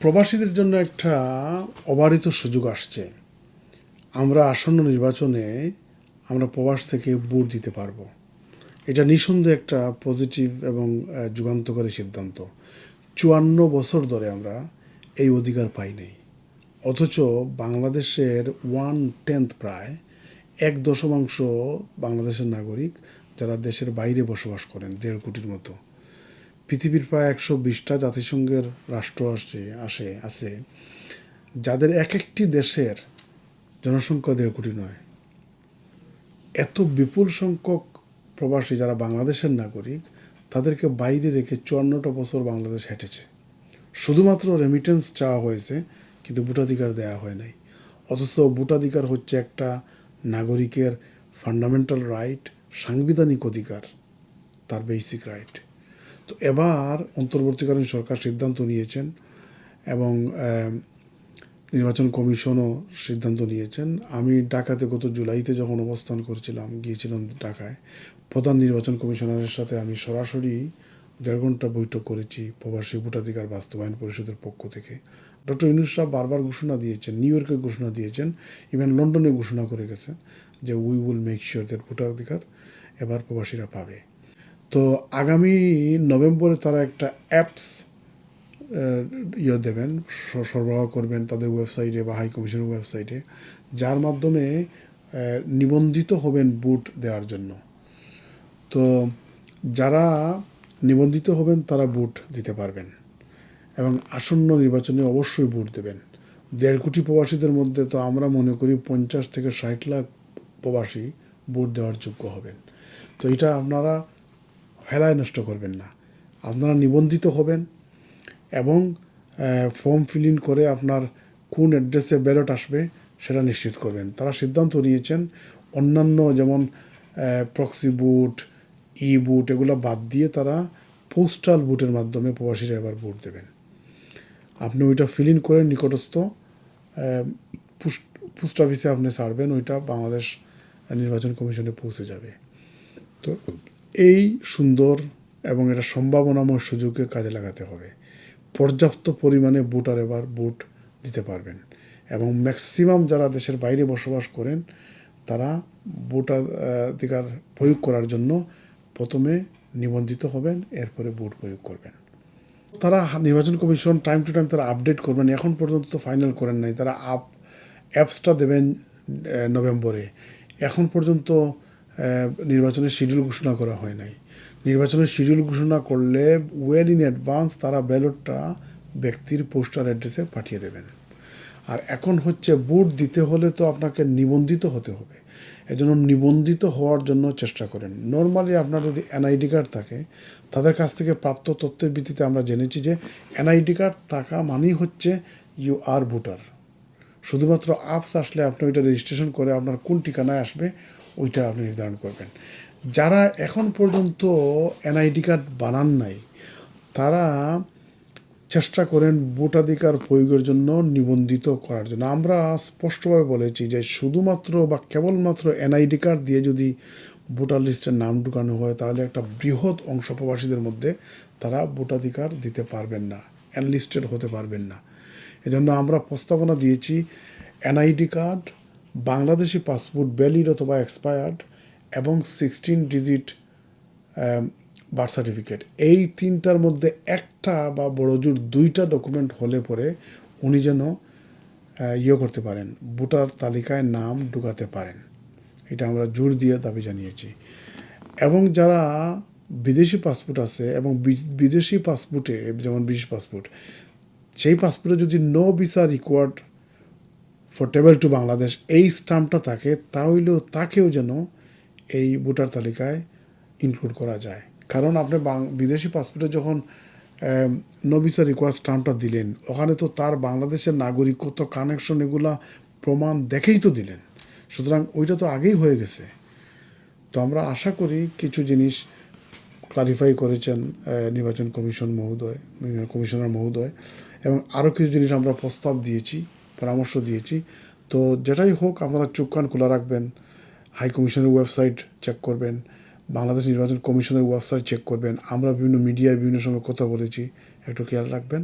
প্রবাসীদের জন্য একটা অবারিত সুযোগ আসছে। আমরা আসন্ন নির্বাচনে আমরা প্রবাস থেকে ভোট দিতে পারব। এটা নিঃসন্দেহে একটা পজিটিভ এবং যুগান্তকারী সিদ্ধান্ত। চুয়ান্ন বছর ধরে আমরা এই অধিকার পাই নাই। অথচ বাংলাদেশের ওয়ান টেন্থ প্রায় এক দশমাংশ বাংলাদেশের নাগরিক যারা দেশের বাইরে বসবাস করেন, দেড় কোটির মতো। পৃথিবীর প্রায় একশো বিশটা জাতিসংঘের রাষ্ট্র আসে আসে, আছে, যাদের এক একটি দেশের জনসংখ্যা দেড় কোটি নয়। এত বিপুল সংখ্যক প্রবাসী যারা বাংলাদেশের নাগরিক, তাদেরকে বাইরে রেখে চুয়ান্নটা বছর বাংলাদেশ হেঁটেছে। শুধুমাত্র রেমিটেন্স চাওয়া হয়েছে, কিন্তু ভোটাধিকার দেওয়া হয় নাই। অথচ ভোটাধিকার হচ্ছে একটা নাগরিকের ফান্ডামেন্টাল রাইট সাংবিধানিক অধিকার, তার বেসিক রাইট তো এবার অন্তর্বর্তীকালীন সরকার সিদ্ধান্ত নিয়েছেন এবং নির্বাচন কমিশনও সিদ্ধান্ত নিয়েছেন। আমি ঢাকাতে গত জুলাইতে যখন অবস্থান করেছিলাম, গিয়েছিলাম ঢাকায়, প্রধান নির্বাচন কমিশনারের সাথে আমি সরাসরি দেড় ঘণ্টা বৈঠক করেছি প্রবাসী ভোটাধিকার বাস্তবায়ন পরিষদের পক্ষ থেকে। ডক্টর ইউনুস সাহেব বারবার ঘোষণা দিয়েছেন, নিউ ইয়র্কে ঘোষণা দিয়েছেন, ইভেন লন্ডনে ঘোষণা করে গেছেন যে we will make sure that ভোটাধিকার এবার প্রবাসীরা পাবে। তো আগামী নভেম্বরে তারা একটা অ্যাপস ইয়ে দেবেন সরবরাহ করবেন তাদের ওয়েবসাইটে বা হাই কমিশনের ওয়েবসাইটে, যার মাধ্যমে নিবন্ধিত হবেন বুট দেওয়ার জন্য। তো যারা নিবন্ধিত হবেন তারা বুট দিতে পারবেন এবং আসন্ন নির্বাচনে অবশ্যই ভোট দেবেন। দেড় কোটি প্রবাসীদের মধ্যে তো আমরা মনে করি পঞ্চাশ থেকে ষাট লাখ প্রবাসী ভোট দেওয়ার যোগ্য হবেন। তো এটা আপনারা হেলায় নষ্ট করবেন না। আপনারা নিবন্ধিত হবেন এবং ফর্ম ফিল ইন করে আপনার কোন অ্যাড্রেসে ব্যালট আসবে সেটা নিশ্চিত করবেন। তারা সিদ্ধান্ত নিয়েছেন অন্যান্য যেমন প্রক্সি বুট ই বুট এগুলো বাদ দিয়ে তারা পোস্টাল বুটের মাধ্যমে প্রবাসীরা এবার ভোট দেবেন। আপনি ওইটা ফিল ইন করে নিকটস্থ পোস্ট অফিসে আপনি ছাড়বেন ওইটা বাংলাদেশ নির্বাচন কমিশনে পৌঁছে যাবে। তো এই সুন্দর এবং এটা সম্ভাবনাময় সুযোগকে কাজে লাগাতে হবে। পর্যাপ্ত পরিমাণে ভোটার এবার ভোট দিতে পারবেন এবং ম্যাক্সিমাম যারা দেশের বাইরে বসবাস করেন, তারা ভোটাধিকার প্রয়োগ করার জন্য প্রথমে নিবন্ধিত হবেন, এরপরে ভোট প্রয়োগ করবেন। তারা নির্বাচন কমিশন টাইম টু টাইম তারা আপডেট করবেন, এখন পর্যন্ত তো ফাইনাল করেন নাই, তারা আপ অ্যাপসটা দেবেন নভেম্বরে। এখন পর্যন্ত নির্বাচনের শিডিউল ঘোষণা করা হয় নাই। নির্বাচনের শিডিউল ঘোষণা করলে ওয়েল ইন অ্যাডভান্স তারা ব্যালটটা ব্যক্তির পোস্টাল অ্যাড্রেসে পাঠিয়ে দেবেন। আর এখন হচ্ছে ভোট দিতে হলে তো আপনাকে নিবন্ধিত হতে হবে। এজন্য নিবন্ধিত হওয়ার জন্য চেষ্টা করেন। নর্মালি আপনার যদি এনআইডি কার্ড থাকে, তাদের কাছ থেকে প্রাপ্ত তথ্যের ভিত্তিতে আমরা জেনেছি যে এনআইডি কার্ড থাকা মানেই হচ্ছে ইউ আর ভোটার শুধুমাত্র আপস আসলে আপনি ওইটা রেজিস্ট্রেশন করে আপনার কোন ঠিকানায় আসবে ওইটা আপনি নির্ধারণ করবেন। যারা এখন পর্যন্ত এনআইডি কার্ড বানান নাই, তারা চেষ্টা করেন ভোটাধিকার প্রয়োগের জন্য নিবন্ধিত করার জন্য। আমরা স্পষ্টভাবে বলেছি যে শুধুমাত্র বা কেবলমাত্র এনআইডি কার্ড দিয়ে যদি ভোটার লিস্টের নাম ঢুকানো হয়, তাহলে একটা বৃহৎ অংশ প্রবাসীদের মধ্যে তারা ভোটাধিকার দিতে পারবেন না, এনলিস্টেড হতে পারবেন না। এজন্য আমরা প্রস্তাবনা দিয়েছি, NID card Bangladeshi passport valid অথবা এক্সপায়ার্ড এবং সিক্সটিন ডিজিট বার্থ সার্টিফিকেট এই তিনটার মধ্যে একটা বা বড়জোর দুইটা ডকুমেন্ট হলে পরে উনি যেন ইয়ে করতে পারেন, ভোটার তালিকায় নাম ঢুকাতে পারেন। এটা আমরা জোর দিয়ে দাবি জানিয়েছি। এবং যারা বিদেশি পাসপোর্ট আছে এবং বিদেশি পাসপোর্টে যেমন ব্রিটিশ পাসপোর্ট সেই পাসপোর্টে যদি no visa required for travel to Bangladesh এই স্টাম্পটা থাকে তাহলেও তাকেও যেন এই ভোটার তালিকায় ইনক্লুড করা যায়। কারণ আপনি বিদেশি পাসপোর্টে যখন নো ভিসা রিকোয়ার্ড স্টাম্পটা দিলেন, ওখানে তো তার বাংলাদেশের নাগরিকত্ব কানেকশন এগুলা প্রমাণ দেখেই তো দিলেন। সুতরাং ওইটা তো আগেই হয়ে গেছে। তো আমরা আশা করি কিছু জিনিস ক্লারিফাই করেছেন নির্বাচন কমিশন মহোদয় কমিশনার মহোদয়, এবং আরও কিছু জিনিস আমরা প্রস্তাব দিয়েছি। পরামর্শ দিয়েছি। তো যেটাই হোক, আপনারা চোখ কান খোলা রাখবেন হাই কমিশনের ওয়েবসাইট চেক করবেন বাংলাদেশ নির্বাচন কমিশনের ওয়েবসাইট চেক করবেন, আমরা বিভিন্ন মিডিয়ায় বিভিন্ন সময় কথা বলেছি, একটু খেয়াল রাখবেন।